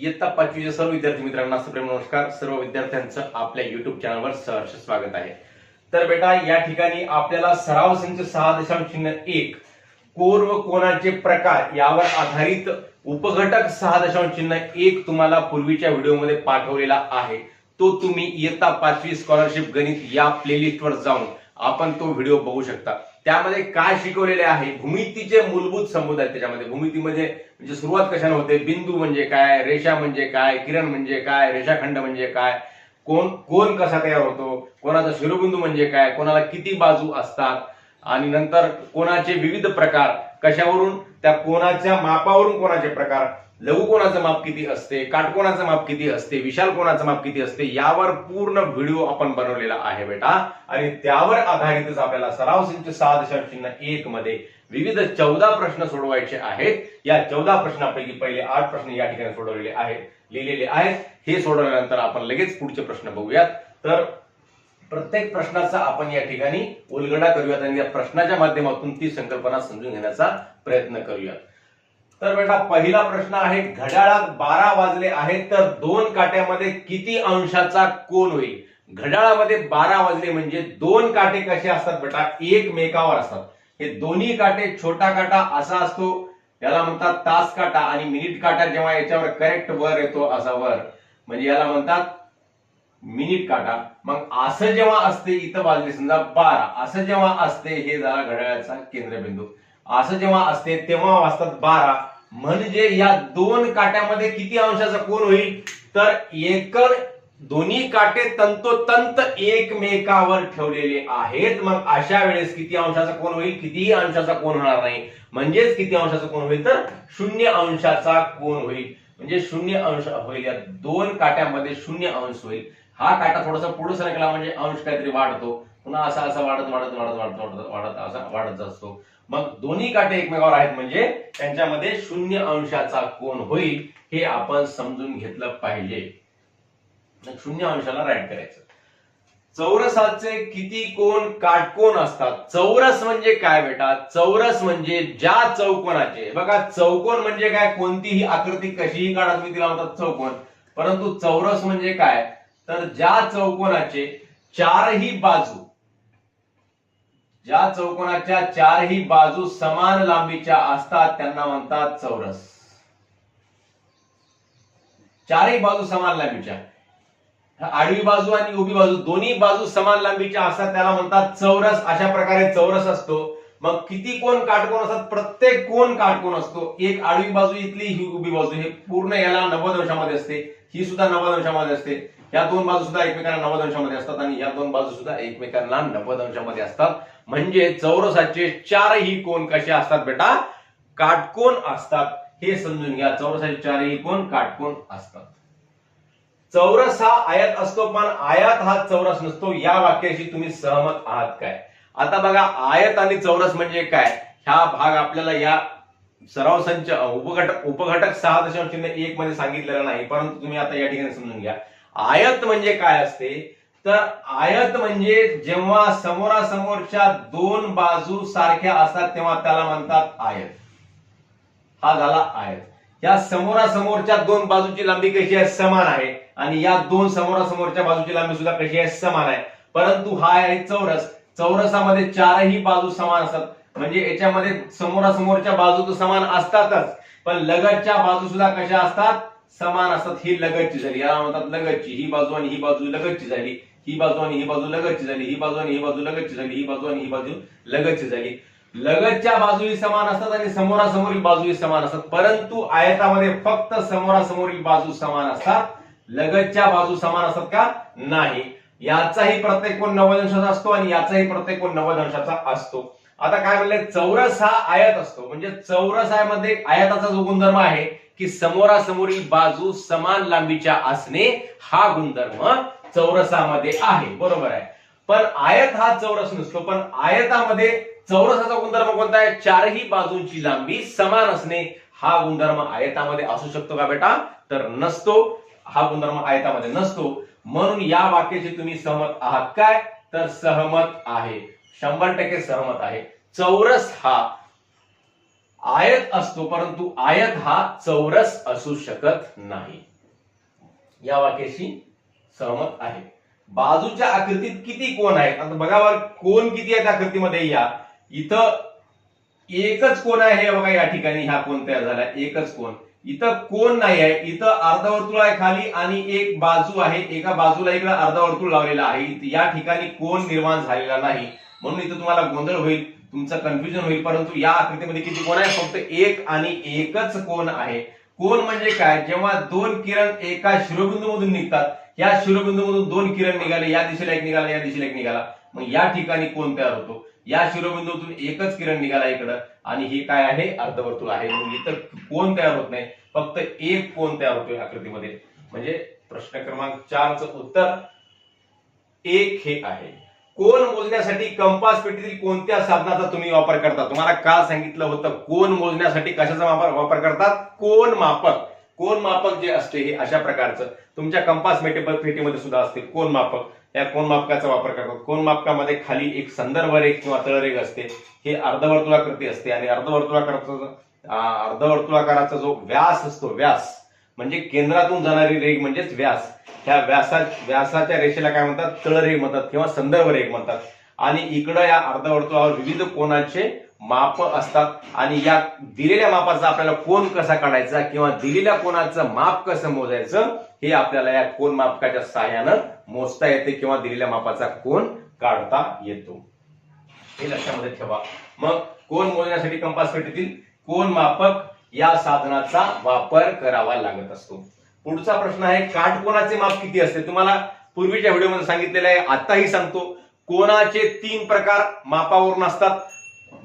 इयत्ता पाचवीच्या सर्व विद्यार्थी मित्रांना सप्रेम नमस्कार. सर्व विद्यार्थ्यांचं आपल्या युट्यूब चॅनलवर सहर्ष स्वागत आहे. तर बेटा या ठिकाणी आपल्याला सराव संच सहा दशांश चिन्ह एक कोर व कोणाचे प्रकार यावर आधारित उपघटक सहा दशांश चिन्ह एक तुम्हाला पूर्वीच्या व्हिडिओमध्ये पाठवलेला आहे. तो तुम्ही इयत्ता पाचवी स्कॉलरशिप गणित या प्लेलिस्टवर जाऊन आपण तो व्हिडिओ बघू शकता. त्यामध्ये काय शिकवलेले आहे? भूमितीचे मूलभूत संबोध आहेत त्याच्यामध्ये. भूमितीमध्ये म्हणजे सुरुवात कशाने होते? बिंदू म्हणजे काय? रेषा म्हणजे काय? किरण म्हणजे काय? रेषाखंड म्हणजे काय? कोण कोण कसा तयार होतो? कोणाचा शिरोबिंदू म्हणजे काय? कोणाला किती बाजू असतात? आणि नंतर कोणाचे विविध प्रकार कशावरून? त्या कोणाच्या मापावरून कोणाचे प्रकार? लघु कोणाचं माप किती असते काटकोणाचं माप किती असते विशाल कोणाचं माप किती असते यावर पूर्ण व्हिडिओ आपण बनवलेला आहे बेटा. आणि त्यावर आधारितच आपल्याला सराव संच सहा दशांश चिन्ह एक मध्ये विविध चौदा प्रश्न सोडवायचे आहेत. या चौदा प्रश्नापैकी पहिले आठ प्रश्न या ठिकाणी सोडवलेले आहेत लिहिलेले आहेत. हे सोडवल्यानंतर आपण लगेच पुढचे प्रश्न बघूयात. तर प्रत्येक प्रश्नाचा आपण या ठिकाणी उलगडा करूयात आणि या प्रश्नाच्या माध्यमातून ती संकल्पना समजून घेण्याचा प्रयत्न करूयात. तर बेटा पहिला प्रश्न आहे घड्याळात बारा वाजले आहेत तर दोन काट्यामध्ये किती अंशाचा कोण होईल? घड्याळामध्ये बारा वाजले म्हणजे दोन काटे कसे असतात बेटा? एकमेकावर असतात. हे दोन्ही काटे छोटा काटा असा असतो याला म्हणतात तास काटा आणि मिनिट काटा जेव्हा याच्यावर करेक्ट वर येतो असा वर. म्हणजे याला म्हणतात मिनिट काटा. मग असं जेव्हा असते इथं वाजले समजा बारा. असं जेव्हा असते हे झाला घड्याळाचा केंद्रबिंदू. असं जेव्हा असते तेव्हा वाजतात बारा. म्हणजे या दोन काट्यामध्ये किती अंशाचा कोण होईल? तर एक दोन्ही काटे तंतोतंत एकमेकावर ठेवलेले आहेत. मग अशा वेळेस किती अंशाचा कोण होईल? कितीही अंशाचा कोण होणार नाही. म्हणजेच किती अंशाचा कोण होईल? तर शून्य अंशाचा कोण होईल. म्हणजे शून्य अंश होईल. या दोन काट्यामध्ये शून्य अंश होईल. हा काटा थोडासा पुढे सरकला म्हणजे अंश काहीतरी वाढतो. पुन्हा असा असा वाढत वाढत वाढत वाढत वाढत वाढत असा वाढत असतो. मग दोन्ही काटे एकमेकावर आहेत म्हणजे त्यांच्यामध्ये शून्य अंशाचा कोण होईल हे आपण समजून घेतलं पाहिजे. शून्य अंशाला राईट करायचं. चौरसाचे किती कोण काटकोण असतात? चौरस म्हणजे काय बेटा? चौरस म्हणजे ज्या चौकोनाचे. बघा चौकोन म्हणजे काय? कोणतीही आकृती कशीही काढा तुम्ही तिला म्हणतात चौकोन. परंतु चौरस म्हणजे काय? तर ज्या चौकोनाचे चारही बाजू ज्या चौकोनाच्या चारही बाजू समान लांबीच्या असतात त्यांना म्हणतात चौरस. चारही बाजू समान लांबीच्या. आडवी बाजू आणि उभी बाजू दोन्ही बाजू समान लांबीच्या असतात त्याला म्हणतात चौरस. अशा प्रकारे चौरस असतो. मग किती कोण काटकोन असतात? प्रत्येक कोण काटकोन असतो? एक आडवी बाजू इथली ही उभी बाजू. हे पूर्ण याला नव्वद अंशामध्ये असते. ही सुद्धा नव्वद अंशामध्ये असते. या दोन बाजू सुद्धा एकमेकांना नव्वद अंशामध्ये असतात आणि या दोन बाजू सुद्धा एकमेकांना नव्वद अंशामध्ये असतात. म्हणजे चौरसाचे चारही कोण कसे असतात बेटा? काटकोन असतात. हे समजून घ्या. चौरसाचे चारही कोण काटकोन असतात. चौरस हा आयात असतो पण आयात हा चौरस नसतो. या वाक्याशी तुम्ही सहमत आहात काय? आता बघा आयत आणि चौरस म्हणजे काय? हा भाग आपल्याला या सराव संच उपघटक उपघटक सहा दशांश चिन्ह एक मध्ये सांगितलेला नाही परंतु तुम्ही आता या ठिकाणी समजून घ्या. आयत म्हणजे काय असते? तर आयत म्हणजे जेव्हा समोरासमोरच्या दोन बाजू सारख्या असतात तेव्हा त्याला म्हणतात आयत. हा झाला आयत. या समोरासमोरच्या दोन बाजूची लांबी कशी आहे? समान आहे. आणि या दोन समोरासमोरच्या बाजूची लांबी सुद्धा कशी आहे? समान आहे. परंतु हा आहे चौरस. चौरसामध्ये चारही बाजू समान असतात. म्हणजे याच्यामध्ये समोरासमोरच्या बाजू तर समान असतातच. पण लगतच्या बाजू सुद्धा कशा असतात? समान असतात. ही लगतची झाली. याला म्हणतात लगतची. ही बाजू आणि ही बाजू लगतची झाली. ही बाजू आणि ही बाजू लगतची झाली. ही बाजू आणि ही बाजू लगतची झाली. ही बाजू आणि ही बाजू लगतची झाली. लगतच्या बाजूही समान असतात आणि समोरासमोरील बाजूही समान असतात. परंतु आयतामध्ये फक्त समोरासमोरील बाजू समान असतात. लगतच्या बाजू समान असतात का? नाही. याचाही प्रत्येक कोण नव्वद अंशाचा असतो आणि याचाही प्रत्येक कोण नव्वद अंशाचा असतो. आता काय म्हणले चौरस हा आयत असतो. म्हणजे चौरसमध्ये आयताचा जो गुणधर्म आहे की समोरासमोरील बाजू समान लांबीच्या असणे हा गुणधर्म चौरसामध्ये आहे. बरोबर आहे. पण आयत हा चौरस नसतो. पण आयतामध्ये चौरसाचा गुणधर्म कोणता आहे? चारही बाजूंची लांबी समान असणे हा गुणधर्म आयतामध्ये असू शकतो का बेटा? तर नसतो. हा गुणधर्म आयतामध्ये नसतो. म्हणून या वाक्याशी तुम्ही सहमत आहात काय? तर सहमत आहे. शंभर टक्के सहमत आहे. चौरस हा आयत असतो परंतु आयत हा चौरस असू शकत नाही. या वाक्याशी सहमत आहे. बाजूच्या आकृतीत किती कोण आहेत? आता बघा बरं कोण किती आहेत आकृतीमध्ये या? इथं एकच कोण आहे हे बघा या ठिकाणी हा कोण तयार झाला? एकच कोण. इथं कोण नाही आहे इथं अर्धवर्तुळ आहे खाली आणि एक बाजू आहे. एका बाजूला इकडे अर्धवर्तुळ लावलेला आहे. या ठिकाणी कोण निर्माण झालेला नाही. म्हणून इथं तुम्हाला गोंधळ होईल तुमचं कन्फ्युजन होईल परंतु या आकृतीमध्ये किती कोण आहे? फक्त एक आणि एकच कोण आहे. कोण म्हणजे काय? जेव्हा दोन किरण एका शिरोबिंदू मधून निघतात या शिरोबिंदू मधून दोन किरण निघाले या दिशेला एक निघाला या दिशेला एक निघाला. मग या ठिकाणी कोण तयार होतो? या शिरोबिंदूतून एकच किरण निघाला इकडं. आणि हे काय आहे? अर्धवर्तुळ आहे. म्हणून इथं कोण तयार होत नाही? फक्त एक कोण तयार होतोय आकृतीमध्ये. म्हणजे प्रश्न क्रमांक चारचं उत्तर एक हे आहे. कोण मोजण्यासाठी कंपास पेटीतील कोणत्या साधनाचा तुम्ही वापर करता? तुम्हाला काल सांगितलं होतं कोण मोजण्यासाठी कशाचा वापर वापर करतात? कोण मापक. कोण मापक जे असते हे अशा प्रकारचं. तुमच्या कंपास मेटेबल पेटीमध्ये सुद्धा असते कोण मापक. या कोण मापकाचा वापर करतात? कोण मापकामध्ये खाली एक संदर्भ रेख किंवा तळरेख असते? हे अर्धवर्तुळाकृती असते आणि अर्धवर्तुळाकाराचा अर्धवर्तुळाकाराचा जो व्यास असतो व्यास म्हणजे केंद्रातून जाणारी रेख म्हणजेच व्यास. ह्या व्यासा व्यासाच्या रेषेला काय म्हणतात? तळरेख म्हणतात किंवा संदर्भ रेख म्हणतात. आणि इकडं या अर्धवर्तुळावर विविध कोणाचे माप असतात आणि या दिलेल्या मापाचा आपल्याला कोण कसा काढायचा किंवा दिलेल्या कोणाचं माप कसं मोजायचं हे आपल्याला या कोण मापकाच्या सहाय्यानं मोजता येते किंवा दिलेल्या मापाचा कोण काढता येतो. हे लक्षामध्ये ठेवा. मग कोण मोजण्यासाठी कंपास पेटीतील कोण मापक या साधनाचा वापर करावा लागत असतो. पुढचा प्रश्न आहे काटकोणाचे माप किती असते? तुम्हाला पूर्वीच्या व्हिडिओमध्ये सांगितलेलं आहे आताही सांगतो. कोणाचे तीन प्रकार मापावरून असतात.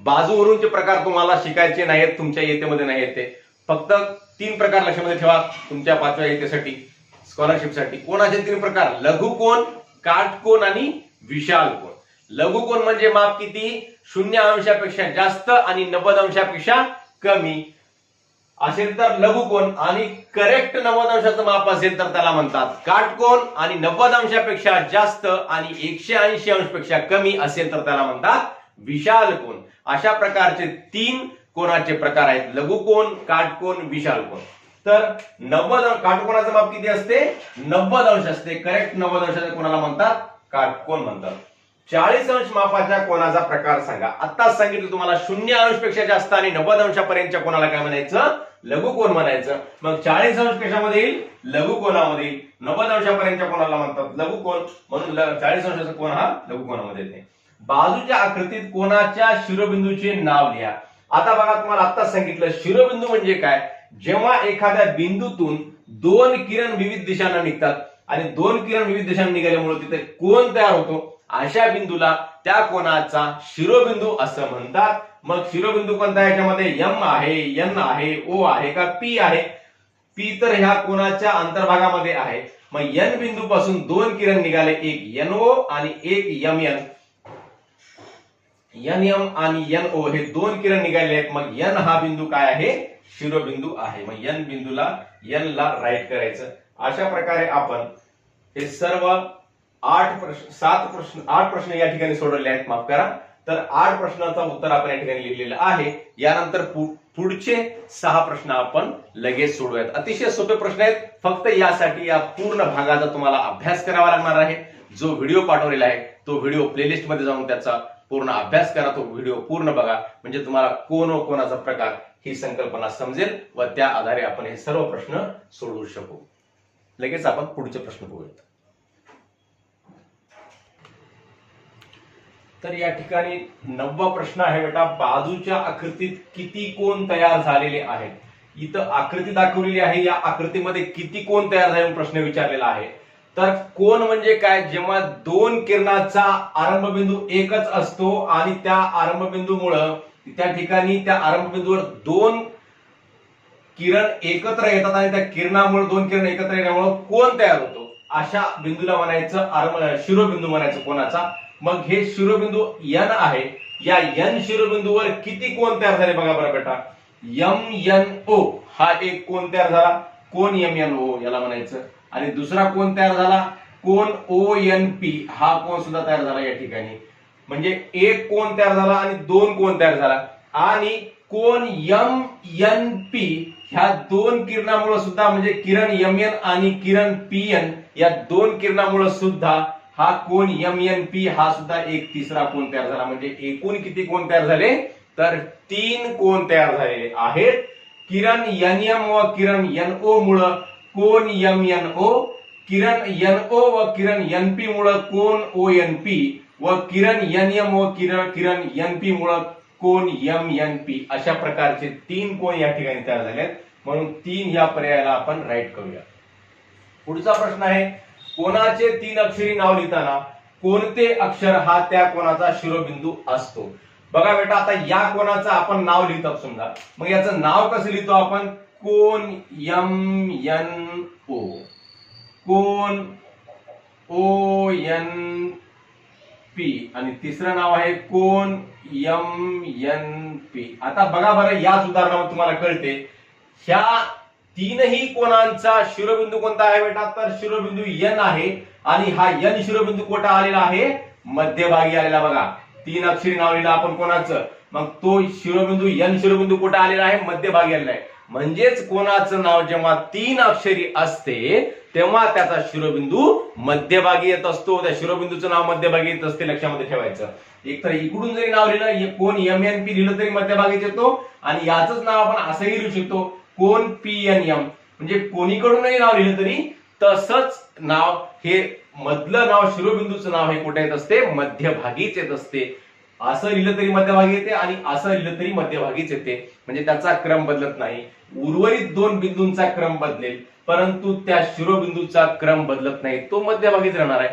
बाजूवरूनचे प्रकार तुम्हाला शिकायचे नाहीत तुमच्या येतेमध्ये नाही येते फक्त तीन प्रकार लक्षामध्ये ठेवा तुमच्या पाचव्या येतेसाठी स्कॉलरशिपसाठी कोणाचे तीन प्रकार? लघुकोन काटकोन आणि विशाल कोण? लघुकोन म्हणजे माप किती? शून्य अंशापेक्षा जास्त आणि नव्वद अंशापेक्षा कमी. असेल तर लघुकोन आणि करेक्ट नव्वद अंशाचं माप असेल तर त्याला म्हणतात काटकोण आणि नव्वद अंशापेक्षा जास्त आणि एकशे ऐंशी अंशपेक्षा कमी असेल तर त्याला म्हणतात विशाल कोण? अशा प्रकारचे तीन कोणाचे प्रकार आहेत? लघुकोण काटकोण विशाल कोण? तर नव्वद काटकोणाचं माप किती असते? नव्वद अंश असते. करेक्ट नव्वद अंशाच्या कोणाला म्हणतात? काटकोण म्हणतात. चाळीस अंश मापाच्या कोणाचा प्रकार सांगा. आता सांगितलं तुम्हाला शून्य अंशपेक्षा जास्त आणि नव्वद अंशापर्यंतच्या कोणाला काय म्हणायचं? लघुकोण म्हणायचं. मग चाळीस अंश पेक्षामध्ये येईल? लघुकोणामध्ये येईल? नव्वद अंशापर्यंतच्या कोणाला म्हणतात? लघुकोण म्हणून चाळीस अंशाचा कोण हा? लघुकोणामध्ये येते. बाजूच्या आकृतीत कोणाच्या शिरोबिंदूचे नाव लिहा. आता बघा तुम्हाला आत्ताच सांगितलं शिरोबिंदू म्हणजे काय? जेव्हा एखाद्या बिंदूतून दोन किरण विविध दिशांना निघतात आणि दोन किरण विविध दिशांना निघाल्यामुळे तिथे कोण तयार होतो? अशा बिंदूला त्या कोणाचा शिरोबिंदू असं म्हणतात. मग शिरोबिंदू कोणता याच्यामध्ये एम आहे एन आहे ओ आहे का पी आहे? पी तर ह्या कोणाच्या अंतर्भागामध्ये आहे. मग एन बिंदू पासून दोन किरण निघाले एक एन ओ आणि एक एम एन एन एम आणि एन ओ हे दोन किरण निघाले आहेत. मग एन हा बिंदू काय आहे? शिरोबिंदू आहे. मग एन बिंदूला एन ला राईट करायचं. अशा प्रकारे आपण हे सर्व आठ प्रश्न सात प्रश्न आठ प्रश्न या ठिकाणी सोडवले आहेत. माफ करा. तर आठ प्रश्नाचं उत्तर आपण या ठिकाणी लिहिलेलं आहे. यानंतर पुढचे सहा प्रश्न आपण लगेच सोडूयात अतिशय सोपे प्रश्न आहेत. फक्त यासाठी या पूर्ण भागाचा तुम्हाला अभ्यास करावा लागणार आहे. जो व्हिडिओ पाठवलेला आहे तो व्हिडिओ प्लेलिस्टमध्ये जाऊन त्याचा पूर्ण अभ्यास करा तो व्हिडिओ पूर्ण बघा. म्हणजे तुम्हाला कोण व कोणाचा प्रकार ही संकल्पना समजेल व त्या आधारे आपण हे सर्व प्रश्न सोडवू शकू. लगेच आपण पुढचे प्रश्न बघूयात. तर या ठिकाणी नववा प्रश्न आहे बेटा बाजूच्या आकृतीत किती कोण तयार झालेले आहेत? इथं आकृती दाखवलेली आहे या आकृतीमध्ये किती कोण तयार झाले प्रश्न विचारलेला आहे. तर कोण म्हणजे काय? जेव्हा दोन किरणाचा आरंभबिंदू एकच असतो आणि त्या आरंभबिंदूमुळं त्या ठिकाणी त्या आरंभबिंदूवर दोन किरण एकत्र येतात आणि त्या किरणामुळे दोन किरण एकत्र येण्यामुळे कोण तयार होतो? अशा बिंदूला म्हणायचं आरंभ शिरोबिंदू म्हणायचं कोणाचा. मग हे शिरोबिंदू यन आहे. या यन शिरोबिंदूवर किती कोण तयार झाले बघा बरं बेटा. यम एन ओ हा एक कोण तयार झाला? कोण यम एन ओ याला म्हणायचं? आणि दुसरा कोण तयार झाला? कोण ओ एन पी हा कोण सुद्धा तयार झाला या ठिकाणी. म्हणजे एक कोण तयार झाला आणि दोन कोण तयार झाला. आणि कोण यम एन पी ह्या दोन किरणामुळे सुद्धा म्हणजे किरण एम एन आणि किरण पी एन या दोन किरणामुळे सुद्धा हा कोण एम एन पी हा सुद्धा एक तिसरा कोण तयार झाला. म्हणजे एकूण किती कोण तयार झाले? तर तीन कोण तयार झालेले आहेत. किरण एन एम व किरण एन ओ मुळे कोण M N O? Kiran N O व किरण एन पी मुळे कोण ओ एन पी? व किरण एन एम व किरण किरण एन पी मुळे कोण एम एन पी? अशा प्रकारचे तीन कोण या ठिकाणी तयार झाले आहेत म्हणून तीन या पर्यायाला आपण राईट करूया. पुढचा प्रश्न आहे कोणाचे तीन अक्षरी नाव लिहिताना कोणते अक्षर हा त्या कोणाचा शिरोबिंदू असतो? बघा बेटा आता या कोणाचं आपण नाव लिहितो समजा. मग याचं नाव कसं लिहितो आपण? कोण यम एन ओ? कोण ओ यन पी? आणि तिसरं नाव आहे कोण यम एन पी. आता बघा बरं याच उदाहरणावर तुम्हाला कळते. ह्या तीनही कोणांचा शिरोबिंदू कोणता आहे बेटा? तर शिरोबिंदू एन आहे आणि हा यन शिरोबिंदू कोणता आलेला आहे? मध्यभागी आलेला बघा. तीन अक्षरी नाव लिहिलं आपण कोणाचं? मग तो शिरोबिंदू यन शिरोबिंदू कुठं आलेला आहे? मध्यभागी आलेला आहे. म्हणजेच कोणाचं नाव जेव्हा तीन अक्षरी असते तेव्हा त्याचा शिरोबिंदू मध्यभागी येत असतो. त्या शिरोबिंदूचं नाव मध्यभागी येत असते लक्षामध्ये ठेवायचं. एक तर इकडून जरी नाव लिहिलं कोण एम एन पी लिहिलं तरी मध्यभागीच येतो आणि याच नाव आपण असंही लिहू शकतो कोण पी एन एम म्हणजे कोणीकडूनही नाव लिहिलं तरी तसंच नाव हे मधलं नाव शिरोबिंदूचं नाव हे कुठे येत असते? मध्यभागीच येत असते. असं लिहिलं तरी मध्यभागी येते आणि असं लिहिलं तरी मध्यभागीच येते. म्हणजे त्याचा क्रम बदलत नाही. उर्वरित दोन बिंदूंचा क्रम बदलेल परंतु त्या शिरोबिंदूचा क्रम बदलत नाही. तो मध्यभागीच राहणार आहे.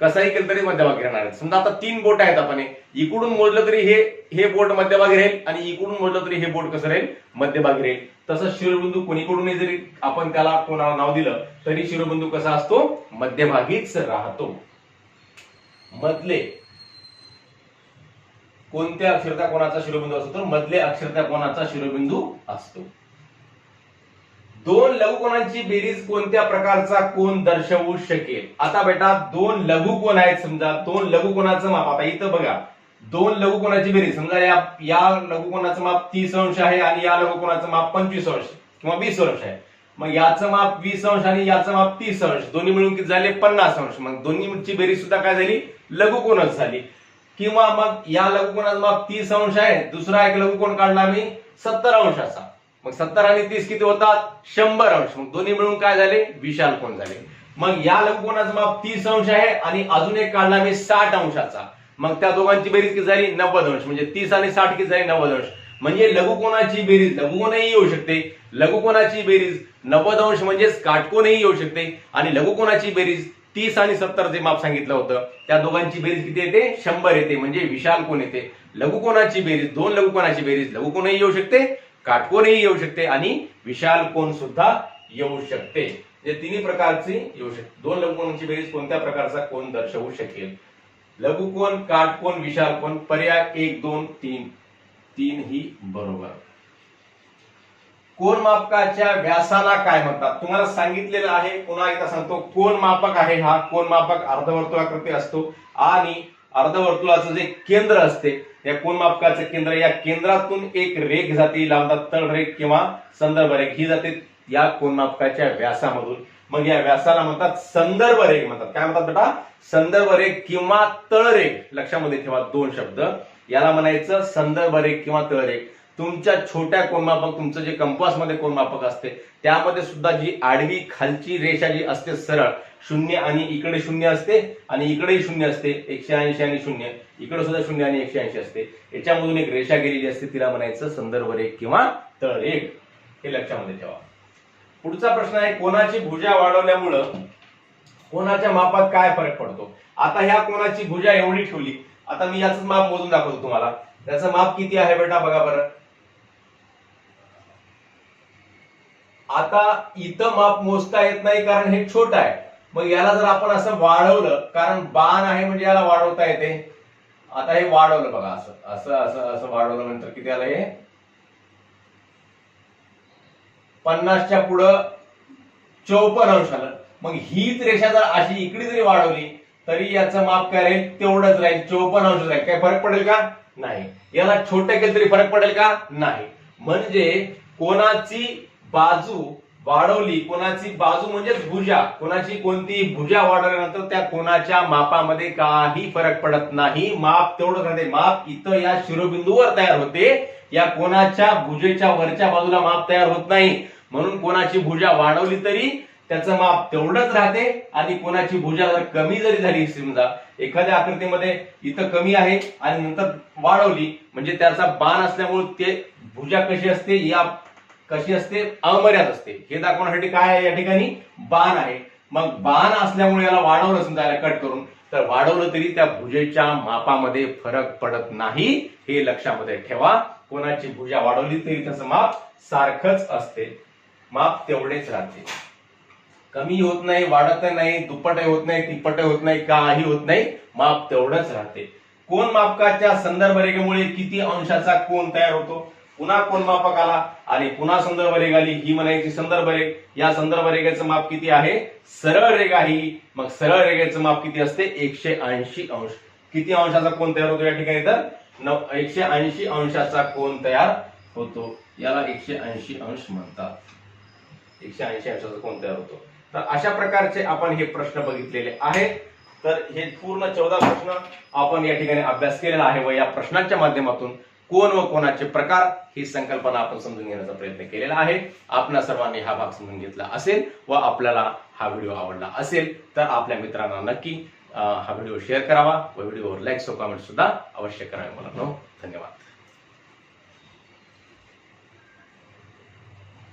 कसाही केलं तरी मध्यभागी राहणार आहे. समजा आता तीन बोट आहेत आपण इकडून मोजलं तरी हे हे बोट मध्यभागी राहील आणि इकडून मोजलं तरी हे बोट कसं राहील? मध्यभागी राहील. तसं शिरोबिंदू कोणीकडूनही जरी आपण त्याला कोणाला नाव दिलं तरी शिरोबिंदू कसा असतो? मध्यभागीच राहतो. मधले. कोणत्या अक्षरता कोणाचा शिरोबिंदू असतो? तर मधले अक्षरता कोणाचा शिरोबिंदू असतो? दोन लघुकोणांची बेरीज कोणत्या प्रकारचा कोण दर्शवू शकेल? आता बेटा दोन लघुकोण आहेत समजा दोन लघुकोणाचं माप. आता इथं बघा दोन लघुकोणाची बेरीज. समजा या या लघुकोणाचं माप तीस अंश आहे आणि या लघुकोणाचं माप पंचवीस अंश किंवा वीस अंश आहे. मग याचं माप वीस अंश आणि याचं माप तीस अंश. दोन्ही मिळून किती झाले? पन्नास अंश. मग दोन्हीची बेरीज सुद्धा काय झाली? लघुकोणच झाली. किंवा मग या लघुकोणाचं माप तीस अंश आहे दुसरा एक लघुकोण काढला मी सत्तर अंशाचा मग सत्तर आणि तीस किती होतात? शंभर अंश. मग दोन्ही मिळून काय झाले? विशाल कोण झाले? मग या लघुकोणाचं माप तीस अंश आहे आणि अजून एक काढला मी साठ अंशाचा. मग त्या दोघांची बेरीज किती झाली? नव्वद अंश. म्हणजे तीस आणि साठ किती झाली? नव्वद अंश. म्हणजे लघुकोणाची बेरीज लघुकोणही येऊ शकते. लघुकोणाची बेरीज नव्वद अंश म्हणजेच काटकोणही येऊ शकते. आणि लघुकोणाची बेरीज तीस आणि सत्तर जे माप सांगितलं होतं त्या दोघांची बेरीज किती येते? शंभर येते. म्हणजे विशाल कोण येते? लघुकोणाची बेरीज दोन लघुकोणाची बेरीज लघुकोणही येऊ शकते काटकोणही येऊ शकते आणि विशाल कोण सुद्धा येऊ शकते. जे तिन्ही प्रकारची येऊ शकते. दोन लघुकोणांची बेरीज कोणत्या प्रकारचा कोण दर्शवू शकेल? लघुकोण काटकोण विशाल कोण? पर्याय एक दोन तीन. तीन ही बरोबर. कोण मापकाच्या व्यासाला काय म्हणतात? तुम्हाला सांगितलेलं आहे पुन्हा एकदा सांगतो. कोण मापक आहे हा? कोण मापक? अर्धवर्तुळाकृती असतो आणि अर्धवर्तुळाचं जे केंद्र असते या कोण मापकाचं केंद्र? या केंद्रातून एक रेख जाते लावतात तळरेख किंवा संदर्भ रेख ही जाते या कोण मापकाच्या व्यासामधून. मग या व्यासाला म्हणतात संदर्भ रेख म्हणतात. काय म्हणतात बेटा? संदर्भ रेख किंवा तळरेख लक्षामध्ये ठेवा दोन शब्द. याला म्हणायचं संदर्भ रेख किंवा तळरेख तुमच्या छोट्या कोणमापक तुमचं जे कंपासमध्ये कोणमापक असते त्यामध्ये सुद्धा जी आडवी खालची रेषा जी असते सरळ शून्य आणि इकडे शून्य असते आणि इकडेही शून्य असते एकशे ऐंशी आणि शून्य. इकडे सुद्धा शून्य आणि एकशे ऐंशी असते. याच्यामधून एक रेषा गेलेली असते तिला म्हणायचं संदर्भ रेख किंवा तळ रेख. हे लक्षामध्ये ठेवा. पुढचा प्रश्न आहे कोणाची भुजा वाढवल्यामुळं कोणाच्या मापात काय फरक पडतो? आता ह्या कोणाची भुजा एवढी ठेवली आता मी याच माप मोजून दाखवतो तुम्हाला. त्याचं माप किती आहे बेटा? बघा बरं. आता इथं माप मोजता येत नाही कारण हे छोट आहे. मग याला जर आपण असं वाढवलं कारण बाण आहे म्हणजे याला वाढवता येते. आता हे वाढवलं बघा असं असं असं असं वाढवलं नंतर किती आलं हे? पन्नासच्या पुढं चौपन्न अंश आलं. मग हीच रेषा जर अशी इकडे जरी वाढवली तरी याचं माप काय राहील? तेवढंच राहील. चौपन्न अंश राहील. काय फरक पडेल का? नाही. याला छोटं केलं तरी फरक पडेल का? नाही. म्हणजे कोणाची बाजू वाढवली कोणाची बाजू म्हणजेच भुजा. कोणाची कोणती भुजा वाढवल्यानंतर त्या कोणाच्या मापामध्ये काही फरक पडत नाही. माप तेवढंच राहते. माप इथं या शिरोबिंदूवर तयार होते. या कोणाच्या भुजेच्या वरच्या बाजूला माप तयार होत नाही. म्हणून कोणाची भुजा वाढवली तरी त्याचं माप तेवढंच राहते आणि कोणाची भुजा जर कमी जरी झाली समजा एखाद्या आकृतीमध्ये इथं कमी आहे आणि नंतर वाढवली म्हणजे त्याचा बाण असल्यामुळे ते भुजा कशी असते या कशी असते? अमर्याद असते. हे दाखवण्यासाठी काय आहे या ठिकाणी? बाण आहे. मग बाण असल्यामुळे याला वाढवलं समजा याला कट करून. तर वाढवलं तरी त्या भुजेच्या मापामध्ये फरक पडत नाही. हे लक्षामध्ये ठेवा. कोणाची भुजा वाढवली तरी त्याचं माप सारखंच असते. माप तेवढेच राहते. कमी होत नाही वाढत नाही दुप्पट होत नाही तिप्पट होत नाही काही होत नाही. माप तेवढंच राहते. कोण मापकाच्या संदर्भ रेखेमुळे किती अंशाचा कोण तयार होतो? पुन्हा कोण मापक आला आणि पुन्हा संदर्भ रेख आली ही म्हणायची संदर्भ रेख या संदर्भ रेखेचं माप किती आहे? सरळ रेखा ही मग सरळ रेखेचं माप किती असते? एकशे ऐंशी अंश. किती अंशाचा कोण तयार होतो या ठिकाणी तर? नऊ एकशे ऐंशी अंशाचा कोण तयार होतो? याला एकशे ऐंशी अंश म्हणतात. एकशे ऐंशी अंशाचा कोण तयार होतो? तर अशा प्रकारचे आपण हे प्रश्न बघितलेले आहेत. तर हे पूर्ण चौदा प्रश्न आपण या ठिकाणी अभ्यास केलेला आहे व या प्रश्नांच्या माध्यमातून कोण व कोणाचे प्रकार ही संकल्पना आपण समजून घेण्याचा प्रयत्न केलेला आहे. आपल्या सर्वांनी हा भाग समजून घेतला असेल व आपल्याला हा व्हिडिओ आवडला असेल तर आपल्या मित्रांना नक्की हा व्हिडिओ शेअर करावा व व्हिडिओवर लाईक व कॉमेंट सुद्धा अवश्य करावे मला धन्यवाद.